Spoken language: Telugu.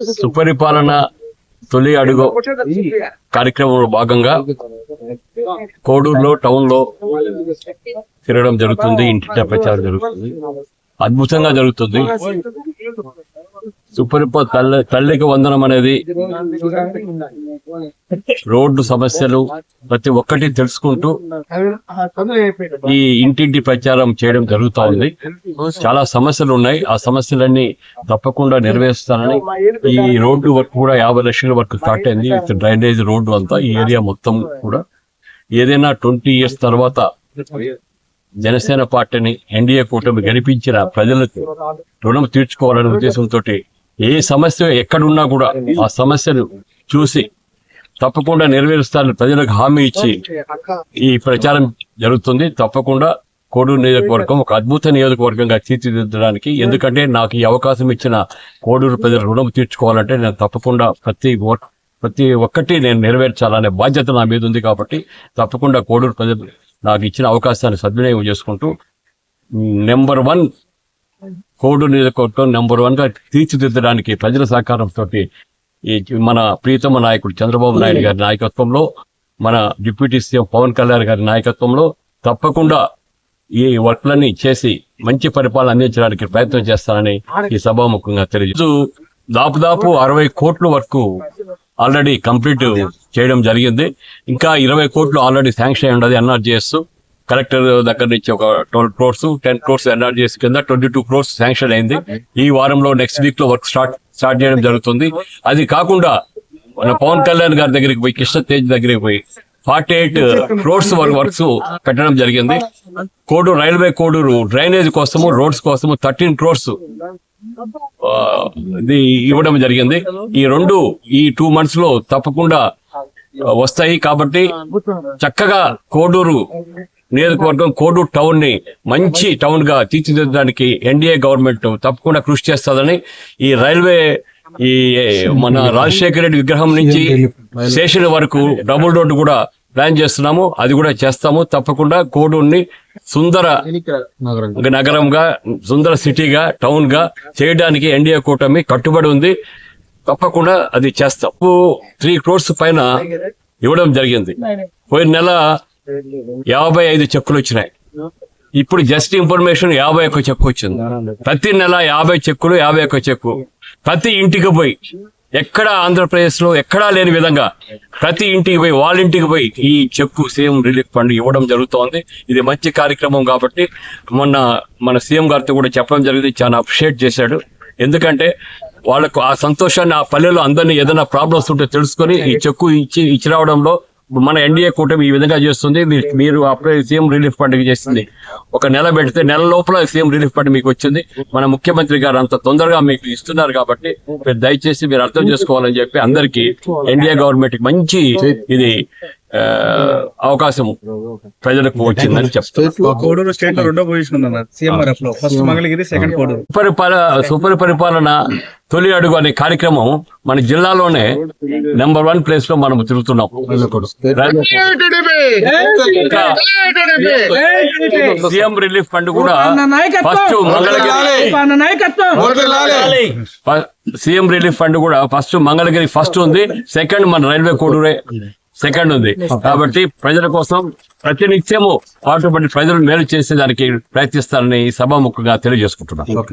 సుపరిపాలన తొలి అడుగు కార్యక్రమంలో భాగంగా కోడూరులో టౌన్లో తిరగడం జరుగుతుంది ఇంటి ప్రచారం జరుగుతుంది. అద్భుతంగా జరుగుతుంది. సుపరిప తల్లి తల్లికి వందనం అనేది రోడ్డు సమస్యలు ప్రతి ఒక్కటి తెలుసుకుంటూ ఈ ఇంటింటి ప్రచారం చేయడం జరుగుతూ ఉంది చాలా సమస్యలు ఉన్నాయి. ఆ సమస్యలన్నీ తప్పకుండా నెరవేరుస్తానని ఈ రోడ్డు వర్క్ కూడా యాభై లక్షల వరకు స్టార్ట్ అయింది. విత్ డ్రైనేజ్ రోడ్డు అంతా ఈ ఏరియా మొత్తం కూడా. ఏదైనా ట్వంటీ ఇయర్స్ తర్వాత జనసేన పార్టీని ఎన్డీఏ కూటమి గెలిపించిన ప్రజలకు రుణం తీర్చుకోవాలనే ఉద్దేశంతో ఏ సమస్య ఎక్కడున్నా కూడా ఆ సమస్యను చూసి తప్పకుండా నెరవేరుస్తారని ప్రజలకు హామీ ఇచ్చి ఈ ప్రచారం జరుగుతుంది. తప్పకుండా కోడూరు నియోజకవర్గం ఒక అద్భుత నియోజకవర్గంగా తీర్చిదిద్దడానికి. ఎందుకంటే నాకు ఈ అవకాశం ఇచ్చిన కోడూరు ప్రజల రుణం తీర్చుకోవాలంటే నేను తప్పకుండా ప్రతి ప్రతి ఒక్కటి నేను నెరవేర్చాలనే బాధ్యత నా మీద ఉంది కాబట్టి తప్పకుండా కోడూరు ప్రజలు నాకు ఇచ్చిన అవకాశాన్ని సద్వినియోగం చేసుకుంటూ నెంబర్ వన్ కోడు నియోజకవర్గం నెంబర్ వన్గా తీర్చిదిద్దడానికి ప్రజల సహకారంతో ఈ మన ప్రీతమ నాయకుడు చంద్రబాబు నాయుడు గారి నాయకత్వంలో మన డిప్యూటీ సీఎం పవన్ కళ్యాణ్ గారి నాయకత్వంలో తప్పకుండా ఈ వర్క్లన్నీ చేసి మంచి పరిపాలన అందించడానికి ప్రయత్నం చేస్తానని ఈ సభాముఖంగా తెలియజేస్తూ దాపుదాపు అరవై కోట్ల వరకు ఆల్రెడీ కంప్లీట్ చేయడం జరిగింది. ఇంకా ఇరవై కోట్లు ఆల్రెడీ శాంక్షన్ అయి ఉన్నది ఎన్ఆర్జీఎస్. కలెక్టర్ దగ్గర నుంచి ఒక twelve crores ten crores NRGS కింద ట్వంటీ టూ క్రోర్స్ శాంక్షన్ అయింది. ఈ వారంలో నెక్స్ట్ వీక్లో వర్క్ స్టార్ట్ స్టార్ట్ చేయడం జరుగుతుంది. అది కాకుండా మన పవన్ కళ్యాణ్ గారి దగ్గరికి పోయి కృష్ణ తేజ్ దగ్గరికి పోయి ఫార్టీ ఎయిట్ క్రోర్స్ వర్క్స్ పెట్టడం జరిగింది. కోడూరు రైల్వే కోడూరు డ్రైనేజ్ కోసము రోడ్స్ కోసము థర్టీన్ క్రోర్స్ ఇది ఇవ్వడం జరిగింది. ఈ రెండు ఈ టూ మంత్స్లో తప్పకుండా వస్తాయి కాబట్టి చక్కగా కోడూరు నియోజకవర్గం కోడు టౌన్ని మంచి టౌన్గా తీర్చిదిద్దడానికి ఎన్డీఏ గవర్నమెంట్ తప్పకుండా కృషి చేస్తుందని ఈ రైల్వే ఈ మన రాజశేఖర రెడ్డి విగ్రహం నుంచి స్టేషన్ వరకు డబుల్ రోడ్డు కూడా ప్లాన్ చేస్తున్నాము. అది కూడా చేస్తాము. తప్పకుండా కోడూరుని సుందర నగరంగా సుందర సిటీగా టౌన్గా చేయడానికి ఎన్డీఏ కూటమి కట్టుబడి ఉంది. తప్పకుండా అది చేస్తాం. త్రీ క్రోర్స్ పైన ఇవ్వడం జరిగింది. పోయిన నెల యాభై ఐదు చెక్కులు వచ్చినాయి. ఇప్పుడు జస్ట్ ఇన్ఫర్మేషన్ యాభై ఒక్క చెక్కు వచ్చింది. ప్రతి నెల యాభై చెక్కులు యాభై ఒక్క చెక్కు. ప్రతి ఇంటికి పోయి ఎక్కడ ఆంధ్రప్రదేశ్లో ఎక్కడా లేని విధంగా ప్రతి ఇంటికి పోయి వాళ్ళ ఇంటికి పోయి ఈ చెక్కు సీఎం రిలీఫ్ ఫండ్ ఇవ్వడం జరుగుతోంది. ఇది మంచి కార్యక్రమం కాబట్టి మొన్న మన సీఎం గారితో కూడా చెప్పడం జరిగింది. చాలా అప్రిషియేట్ చేశాడు. ఎందుకంటే వాళ్ళకు ఆ సంతోషాన్ని ఆ పల్లెలో అందరినీ ఏదైనా ప్రాబ్లమ్స్ ఉంటే తెలుసుకొని ఈ చెక్కు ఇచ్చి ఇచ్చి రావడంలో మన ఎన్డీఏ కూటమి ఈ విధంగా చేస్తుంది. మీరు- అప్పుడే సీఎం రిలీఫ్ ఫండ్ చేసింది. ఒక నెల పెడితే నెల లోపల సీఎం రిలీఫ్ ఫండ్ మీకు వచ్చింది. మన ముఖ్యమంత్రి గారు అంత తొందరగా మీకు ఇస్తున్నారు కాబట్టి మీరు దయచేసి మీరు అర్థం చేసుకోవాలని చెప్పి అందరికీ ఎన్డీఏ గవర్నమెంట్కి మంచి ఇది అవకాశం ప్రజలకు వచ్చిందని చెప్తాను కోడూరు స్టేట్లో రెండో పొజిషన్ ఉందన్న సీఎంఆర్ఎఫ్లో ఫస్ట్ మంగళగిరి సెకండ్ కోడూరు. సుపరిపాల సుపరిపాలన తొలి అడుగు అనే కార్యక్రమం మన జిల్లాలోనే నెంబర్ వన్ ప్లేస్లో మనం తిరుగుతున్నాం. ఇంకా సీఎం రిలీఫ్ ఫండ్ కూడా first Mangalagiri CM relief fund కూడా ఫస్ట్ మంగళగిరి ఫస్ట్ ఉంది. సెకండ్ మన రైల్వే కోడూరే సెకండ్ ఉంది. కాబట్టి ప్రజల కోసం ప్రతినిత్యము పాటుపడి ప్రజలు మేలు చేసేదానికి ప్రయత్నిస్తారని ఈ సభాముఖంగా తెలియజేసుకుంటున్నాను.